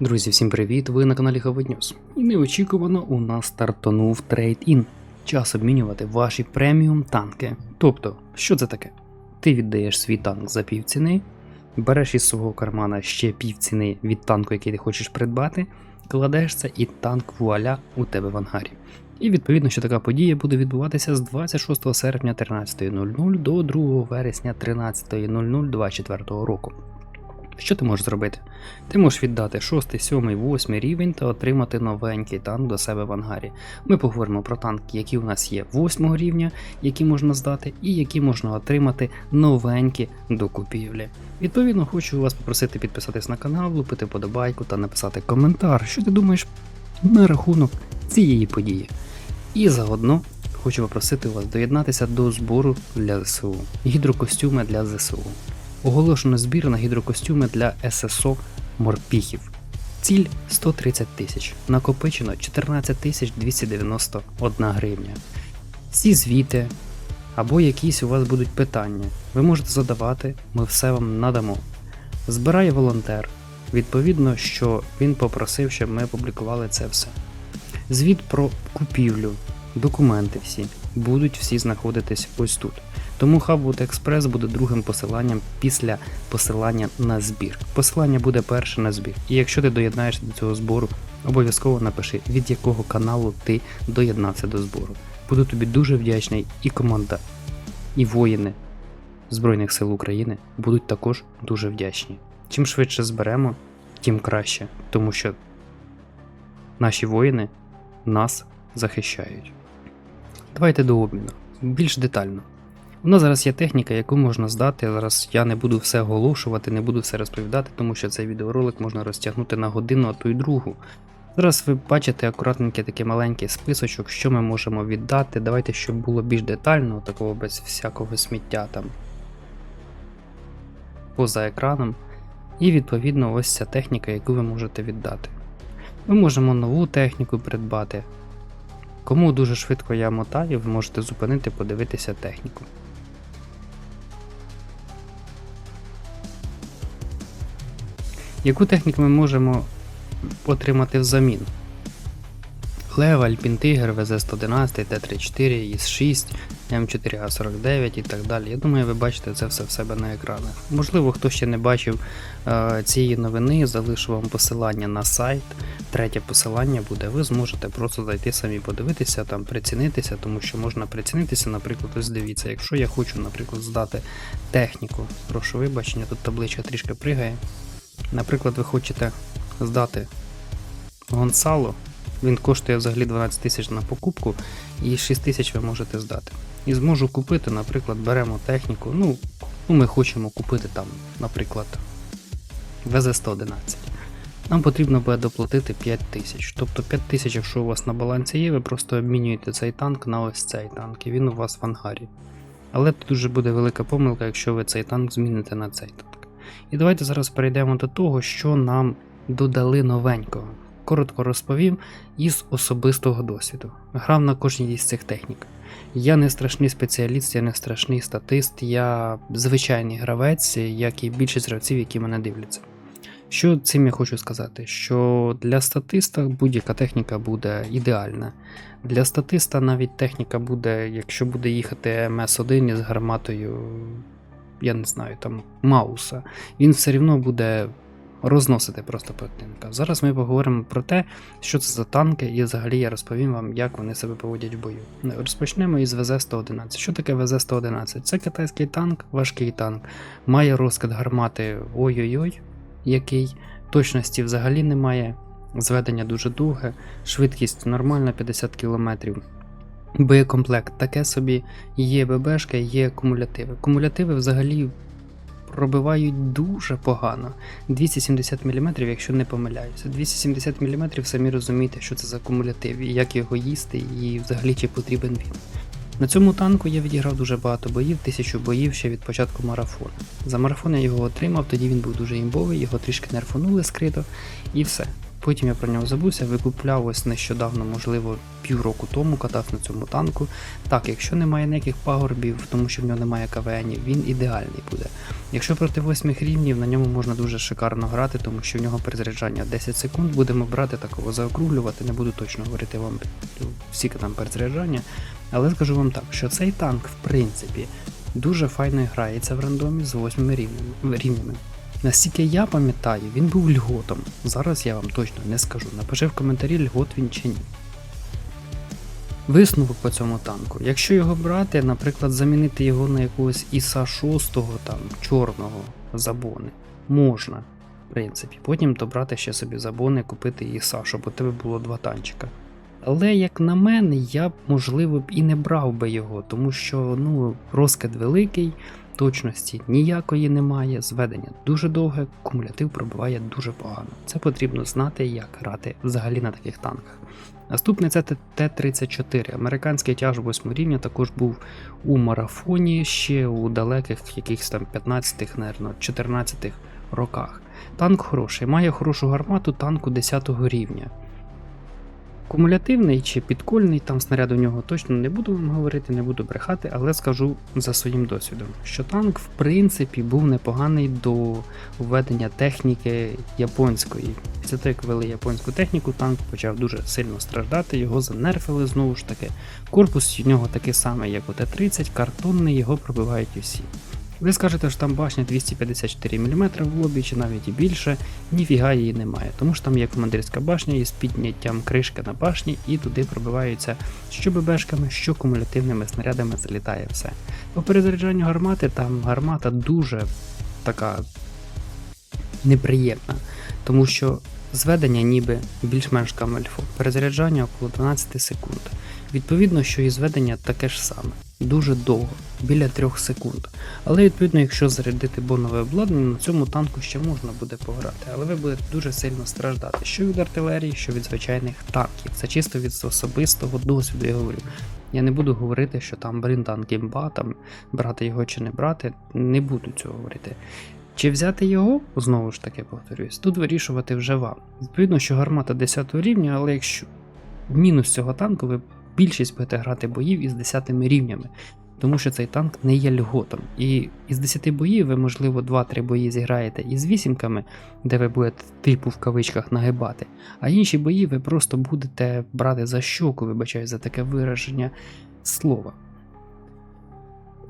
Друзі, всім привіт! Ви на каналі Хавид І неочікувано у нас стартанув трейд-ін. Час обмінювати ваші преміум танки. Тобто, що це таке? Ти віддаєш свій танк за півціни, береш із свого кармана ще півціни від танку, який ти хочеш придбати, кладеш це і танк вуаля у тебе в ангарі. І відповідно, що така подія буде відбуватися з 26 серпня 13.00 до 2 вересня 13.00 24 року. Що ти можеш зробити? Ти можеш віддати 6, 7, 8 рівень та отримати новенький танк до себе в ангарі. Ми поговоримо про танки, які у нас є 8 рівня, які можна здати, і які можна отримати новенькі до купівлі. Відповідно, хочу вас попросити підписатись на канал, влупити подобайку та написати коментар, що ти думаєш на рахунок цієї події. І заодно хочу попросити вас доєднатися до збору для ЗСУ, гідрокостюми для ЗСУ. Оголошено збір на гідрокостюми для ССО морпіхів. Ціль 130 тисяч. Накопичено 14 тисяч 291 гривня. Всі звіти або якісь у вас будуть питання. Ви можете задавати, ми все вам надамо. Збирає волонтер. Відповідно, що він попросив, щоб ми опублікували це все. Звіт про купівлю, документи всі будуть всі знаходитись ось тут. Тому Hubwood Express буде другим посиланням після посилання на збір. Посилання буде перше на збір. І якщо ти доєднаєшся до цього збору, обов'язково напиши, від якого каналу ти доєднався до збору. Буду тобі дуже вдячний, і команда, і воїни Збройних сил України будуть також дуже вдячні. Чим швидше зберемо, тим краще, тому що наші воїни нас захищають. Давайте до обміну. Більш детально. У нас зараз є техніка, яку можна здати. Зараз я не буду все оголошувати, не буду все розповідати, тому що цей відеоролик можна розтягнути на годину, а то й другу. Зараз ви бачите акуратненький такий маленький списочок, що ми можемо віддати. Давайте, щоб було більш детально, такого без всякого сміття там поза екраном. І відповідно ось ця техніка, яку ви можете віддати. Ми можемо нову техніку придбати. Кому дуже швидко я мотаю, ви можете зупинити, подивитися техніку. Яку техніку ми можемо отримати взамін? Лева, Альпін Тигр, ВЗ-111, Т-34, ІС-6, М4А49 і так далі. Я думаю, ви бачите це все в себе на екранах. Можливо, хто ще не бачив е, цієї новини, залишу вам посилання на сайт. Третє посилання буде, ви зможете просто зайти самі подивитися, там прицінитися, тому що можна прицінитися, наприклад, ось дивіться, якщо я хочу, наприклад, здати техніку, прошу вибачення, тут табличка трішки пригає. Наприклад, ви хочете здати Гонсало, він коштує взагалі 12 тисяч на покупку, і 6 тисяч ви можете здати. І зможу купити, наприклад, беремо техніку. Ну, ну ми хочемо купити там, наприклад, ВЗ-111. Нам потрібно буде доплатити 5 тисяч. Тобто 5 тисяч, якщо у вас на балансі є, ви просто обмінюєте цей танк на ось цей танк, і він у вас в ангарі. Але тут дуже буде велика помилка, якщо ви цей танк зміните на цей танк. І давайте зараз перейдемо до того, що нам додали новенького. Коротко розповім із особистого досвіду. Грав на кожній із цих технік. Я не страшний спеціаліст, я не страшний статист, я звичайний гравець, як і більшість гравців, які мене дивляться. Що цим я хочу сказати? Що для статиста будь-яка техніка буде ідеальна. Для статиста навіть техніка буде, якщо буде їхати МС1 із гарматою, я не знаю, там Мауса, він все одно буде розносити просто противника. Зараз ми поговоримо про те, що це за танки, і взагалі я розповім вам, як вони себе поводять в бою. Розпочнемо із ВЗ-111. Що таке ВЗ-111? Це китайський танк, важкий танк, має розкид гармати ой-ой-ой, який точності взагалі немає. Зведення дуже довге, швидкість нормальна 50 км. Боєкомплект таке собі, є ББшка, є кумулятиви. Кумулятиви взагалі пробивають дуже погано. 270 мм, якщо не помиляюся. 270 мм, самі розумієте, що це за кумулятив, і як його їсти, і взагалі чи потрібен він. На цьому танку я відіграв дуже багато боїв, тисячу боїв ще від початку марафону. За марафон я його отримав, тоді він був дуже імбовий, його трішки нерфанули скрито, і все. Потім я про нього забувся, викупляв ось нещодавно, можливо, півроку тому катав на цьому танку. Так, якщо немає ніяких пагорбів, тому що в нього немає КВНів, він ідеальний буде. Якщо проти 8 рівнів, на ньому можна дуже шикарно грати, тому що в нього перезаряджання 10 секунд. Будемо брати такого заокруглювати, не буду точно говорити вам скільки там перезаряджання. Але скажу вам так, що цей танк, в принципі, дуже файно грається в рандомі з 8 рівнями. Наскільки я пам'ятаю, він був льготом. Зараз я вам точно не скажу. Напиши в коментарі, льгот він чи ні. Висновок по цьому танку. Якщо його брати, наприклад, замінити його на якогось Іса 6 там, чорного забони, можна, в принципі. Потім то брати ще собі забони, купити Іса, щоб у тебе було два танчика. Але, як на мене, я б, можливо, б і не брав би його, тому що ну, розкид великий, точності ніякої немає, зведення дуже довге, кумулятив пробиває дуже погано. Це потрібно знати, як грати взагалі на таких танках. Наступний це Т-34. Американський тяж 8 рівня також був у марафоні ще у далеких якихось там 15-х, наверно, 14-х роках. Танк хороший, має хорошу гармату танку 10 рівня. Кумулятивний чи підкольний, там снаряд у нього точно не буду вам говорити, не буду брехати, але скажу за своїм досвідом, що танк в принципі був непоганий до введення техніки японської. Після того, як ввели японську техніку, танк почав дуже сильно страждати, його занерфили знову ж таки. Корпус у нього такий самий, як у Т-30, картонний, його пробивають усі. Ви скажете, що там башня 254 мм в лобі, чи навіть і більше, ніфіга її немає, тому що там є командирська башня із підняттям кришки на башні, і туди пробиваються що ББшками, що кумулятивними снарядами залітає все. По перезаряджанню гармати там гармата дуже така неприємна, тому що зведення ніби більш-менш камельфо, перезаряджання около 12 секунд. Відповідно, що і зведення таке ж саме, дуже довго, біля 3 секунд. Але відповідно, якщо зарядити бонове обладнання, на цьому танку ще можна буде пограти, але ви будете дуже сильно страждати, що від артилерії, що від звичайних танків. Це чисто від особистого досвіду, я говорю. Я не буду говорити, що там блін танк імба, там брати його чи не брати, не буду цього говорити. Чи взяти його, знову ж таки повторюсь, тут вирішувати вже вам. Відповідно, що гармата 10 рівня, але якщо мінус цього танку, ви більшість будете грати боїв із 10 рівнями, тому що цей танк не є льготом. І із 10 боїв ви, можливо, 2-3 бої зіграєте із вісімками, де ви будете типу в кавичках нагибати, а інші бої ви просто будете брати за щоку, вибачаю за таке вираження слова.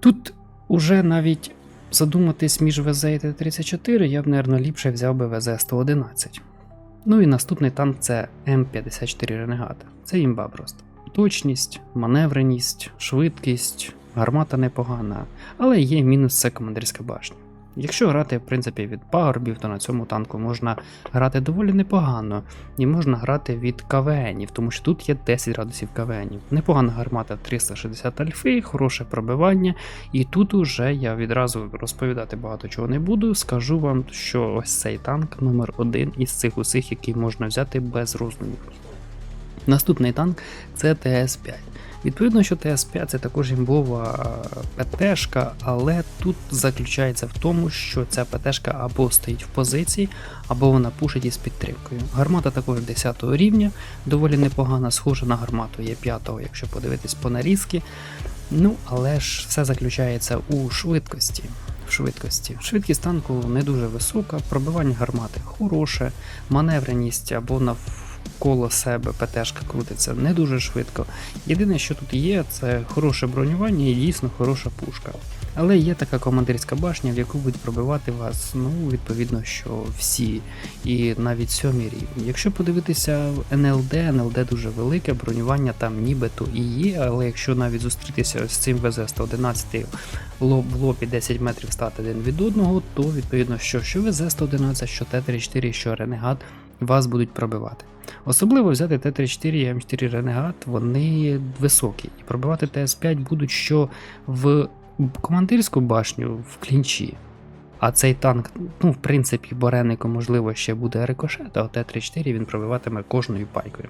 Тут уже навіть задуматись між ВЗ і Т-34, я б, мабуть, ліпше взяв би ВЗ-111. Ну і наступний танк це М54 Ренегата. Це імба просто. Точність, маневреність, швидкість, гармата непогана, але є мінус це командирська башня. Якщо грати, в принципі, від пагорбів, то на цьому танку можна грати доволі непогано, і можна грати від КВНів, тому що тут є 10 градусів КВНів. Непогана гармата 360 альфи, хороше пробивання, і тут уже я відразу розповідати багато чого не буду. Скажу вам, що ось цей танк номер один із цих усіх, який можна взяти без роздумів. Наступний танк це ТС-5. Відповідно, що ТС-5 це також імбова ПТшка, але тут заключається в тому, що ця ПТшка або стоїть в позиції, або вона пушить із підтримкою. Гармата також 10 рівня, доволі непогана, схожа на гармату є 5 якщо подивитись по нарізки. Ну, але ж все заключається у швидкості. В швидкості. Швидкість танку не дуже висока, пробивання гармати хороше, маневреність або навколо себе ПТшка крутиться не дуже швидко. Єдине, що тут є, це хороше бронювання і дійсно хороша пушка. Але є така командирська башня, в яку будуть пробивати вас, ну, відповідно, що всі, і навіть сьомі рівні. Якщо подивитися в НЛД, НЛД дуже велике, бронювання там нібито і є, але якщо навіть зустрітися з цим ВЗ-111 лоб в лобі 10 метрів стати один від одного, то відповідно, що що ВЗ-111, що Т-34, що Ренегат вас будуть пробивати. Особливо взяти Т-34 і М4 Ренегат, вони високі, і пробивати ТС-5 будуть що в командирську башню в клінчі. А цей танк, ну, в принципі, Боренику, можливо, ще буде рикошет, а Т-34 він пробиватиме кожною пайкою.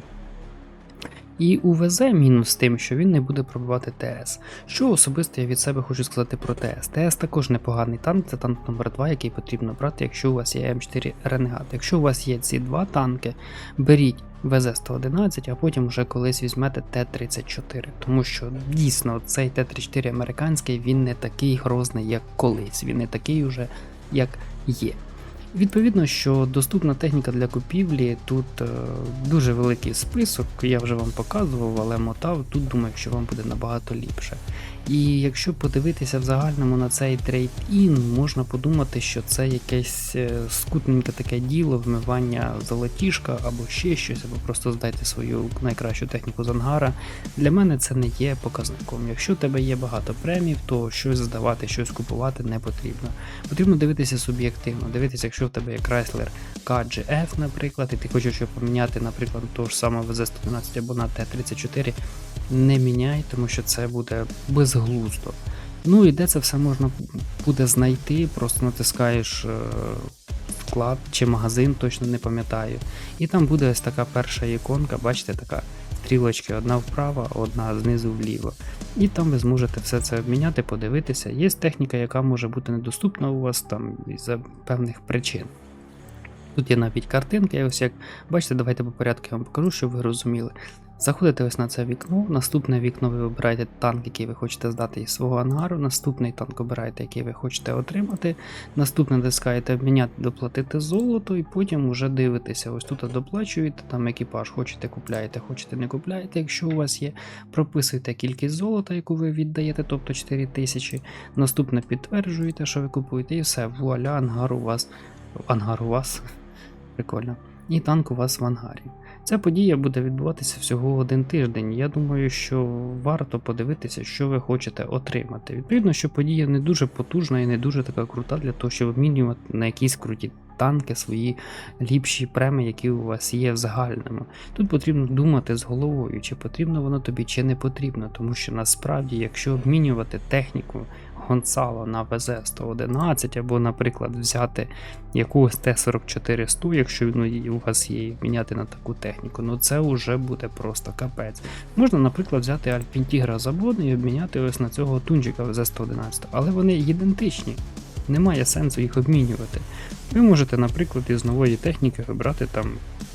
І УВЗ мінус тим, що він не буде пробивати ТС. Що особисто я від себе хочу сказати про ТС. ТС також непоганий танк, це танк номер 2 який потрібно брати, якщо у вас є М4 Ренегат. Якщо у вас є ці два танки, беріть ВЗ-111, а потім вже колись візьмете Т-34. Тому що дійсно цей Т-34 американський він не такий грозний, як колись. Він не такий уже, як є. Відповідно, що доступна техніка для купівлі тут е, дуже великий список, я вже вам показував, але мотав, тут думаю, що вам буде набагато ліпше. І якщо подивитися в загальному на цей трейд-ін, можна подумати, що це якесь е, скутненьке таке діло, вмивання золотішка або ще щось, або просто здайте свою найкращу техніку з ангара. Для мене це не є показником. Якщо у тебе є багато премів, то щось здавати, щось купувати не потрібно. Потрібно дивитися суб'єктивно, дивитися, якщо в тебе є Chrysler KGF, наприклад, і ти хочеш його поміняти, наприклад, того ж самого VZ111 або на Т-34, не міняй, тому що це буде безглуздо. Ну і де це все можна буде знайти, просто натискаєш е, вклад чи магазин, точно не пам'ятаю. І там буде ось така перша іконка, бачите, така стрілочки, одна вправо, одна знизу вліво. І там ви зможете все це обміняти, подивитися. Є техніка, яка може бути недоступна у вас там із-за певних причин. Тут є навіть картинки, ось як бачите, давайте по порядку я вам покажу, щоб ви розуміли. Заходите ось на це вікно, наступне вікно ви вибираєте танк, який ви хочете здати із свого ангару, наступний танк обираєте, який ви хочете отримати, наступне натискаєте обміняти, доплатити золото, і потім вже дивитеся. Ось тут доплачуєте, там екіпаж хочете купляєте, хочете не купляєте, якщо у вас є, прописуєте кількість золота, яку ви віддаєте, тобто 4 тисячі. Наступне підтверджуєте, що ви купуєте, і все, вуаля, ангар у вас. Ангар у вас. Прикольно. І танк у вас в ангарі. Ця подія буде відбуватися всього один тиждень. Я думаю, що варто подивитися, що ви хочете отримати. Відповідно, що подія не дуже потужна і не дуже така крута для того, щоб обмінювати на якісь круті танки свої ліпші преми, які у вас є в загальному. Тут потрібно думати з головою, чи потрібно воно тобі, чи не потрібно, тому що насправді, якщо обмінювати техніку Гонсало на ВЗ-111, або, наприклад, взяти якогось Т-44-100, якщо ну, у вас є, і міняти на таку техніку, ну це вже буде просто капець. Можна, наприклад, взяти Альпінтігра забони і обміняти ось на цього тунчика ВЗ-111, але вони ідентичні. Немає сенсу їх обмінювати. Ви можете, наприклад, із нової техніки вибрати там.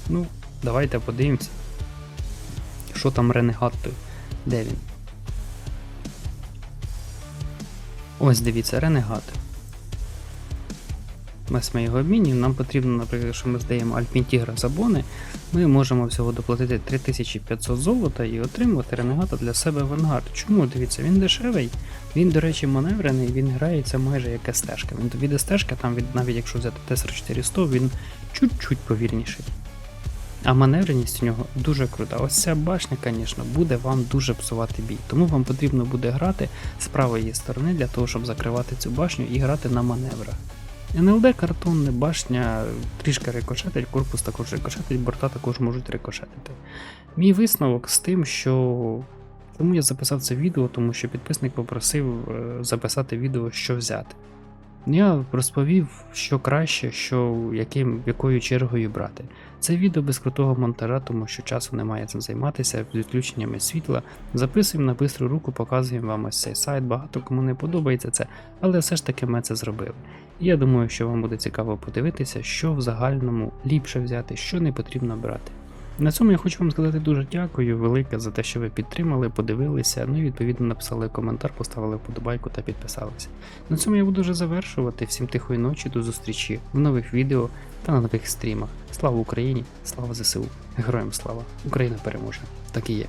Ну, давайте подивимося, що там Ренегат. Де він? Ось дивіться, Ренегат. Ось ми його обмінюємо. Нам потрібно, наприклад, якщо ми здаємо Альпінтігра Забони, ми можемо всього доплатити 3500 золота і отримувати ренегата для себе в ангар. Чому? Дивіться, він дешевий, він, до речі, маневрений, він грається майже як СТ-шка. Він від СТ-шка, там від, навіть якщо взяти Т-4400, він чуть-чуть повільніший. А маневреність у нього дуже крута. Ось ця башня, звісно, буде вам дуже псувати бій. Тому вам потрібно буде грати з правої сторони для того, щоб закривати цю башню і грати на маневрах. НЛД картонне, башня трішки рикошетить, корпус також рикошетить, борта також можуть рикошетити. Мій висновок з тим, що чому я записав це відео, тому що підписник попросив е, записати відео, що взяти. Я розповів, що краще, що яким, якою чергою брати. Це відео без крутого монтажа, тому що часу немає цим займатися, з відключеннями світла. Записуємо на бистру руку, показуємо вам ось цей сайт. Багато кому не подобається це, але все ж таки ми це зробили. І я думаю, що вам буде цікаво подивитися, що в загальному ліпше взяти, що не потрібно брати. На цьому я хочу вам сказати дуже дякую, велике за те, що ви підтримали, подивилися, ну і відповідно написали коментар, поставили вподобайку та підписалися. На цьому я буду вже завершувати. Всім тихої ночі, до зустрічі в нових відео та на нових стрімах. Слава Україні! Слава ЗСУ! Героям слава! Україна переможе! Так і є.